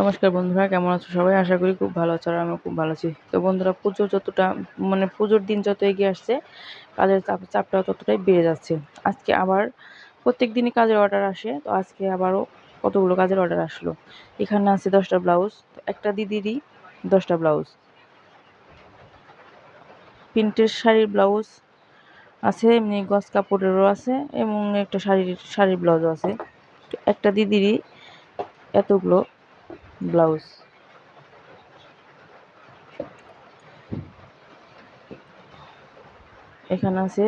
নমস্কার বন্ধুরা, কেমন আছো সবাই? আশা করি খুব ভালো আছো আর আমিও খুব ভালো আছি। তো বন্ধুরা, পুজো যতটা মানে পুজোর দিন যত এগিয়ে আসছে, কাজের চাপ, চাপটাও ততটাই বেড়ে যাচ্ছে। আজকে আবার প্রত্যেক দিনই কাজের অর্ডার আসে, তো আজকে আবারও কতগুলো কাজের অর্ডার আসলো? এখানে আছে দশটা ব্লাউজ একটা দিদিরই দশটা ব্লাউজ প্রিন্টের শাড়ির ব্লাউজ আছে, এমনি গস কাপড়েরও আছে, এবং একটা শাড়ির শাড়ির ব্লাউজও আছে। একটা দিদিরই এতগুলো ব্লাউজ। এখানে আছে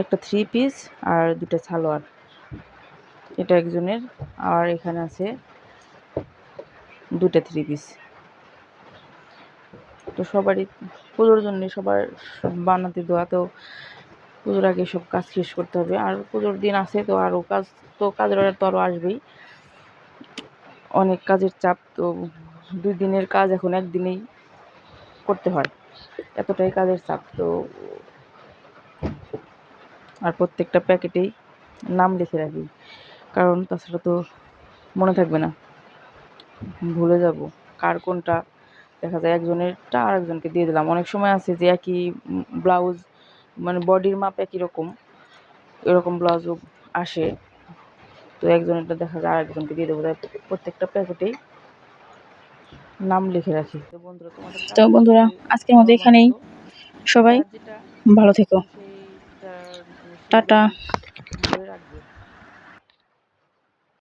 একটা থ্রি পিস আর দুটা সালোয়ার। এটা একজনের আর এখানে আছে দুটা থ্রি পিস তো সবারই পুজোর জন্য সবার বানাতে দেওয়া তো পুজোর আগে সব কাজ শেষ করতে হবে। আর পুজোর দিন আছে তো আরও কাজ, তো কাজের তো আরও আসবেই। অনেক কাজের চাপ তো দুই দিনের কাজ এখন একদিনেই করতে হয়। এতটাই কাজের চাপ তো আর প্রত্যেকটা প্যাকেটেই নাম লিখে রাখি। কারণ তাছাড়া তো মনে থাকবে না। ভুলে যাব। কার কোনটা? দেখা যায় একজনেরটা আর একজনকে দিয়ে দিলাম। অনেক সময় আছে যে একই ব্লাউজ মানে বডির মাপ একই রকম। এরকম ব্লাউজও আসে। তো একজনেরটা দেখা যায় আরেকজনকে দিয়ে দেবো। প্রত্যেকটা প্যাকেটেই নাম লিখে রাখি। তো বন্ধুরা তো বন্ধুরা আজকের মতো এখানেই। সবাই ভালো থেকো। টাটা।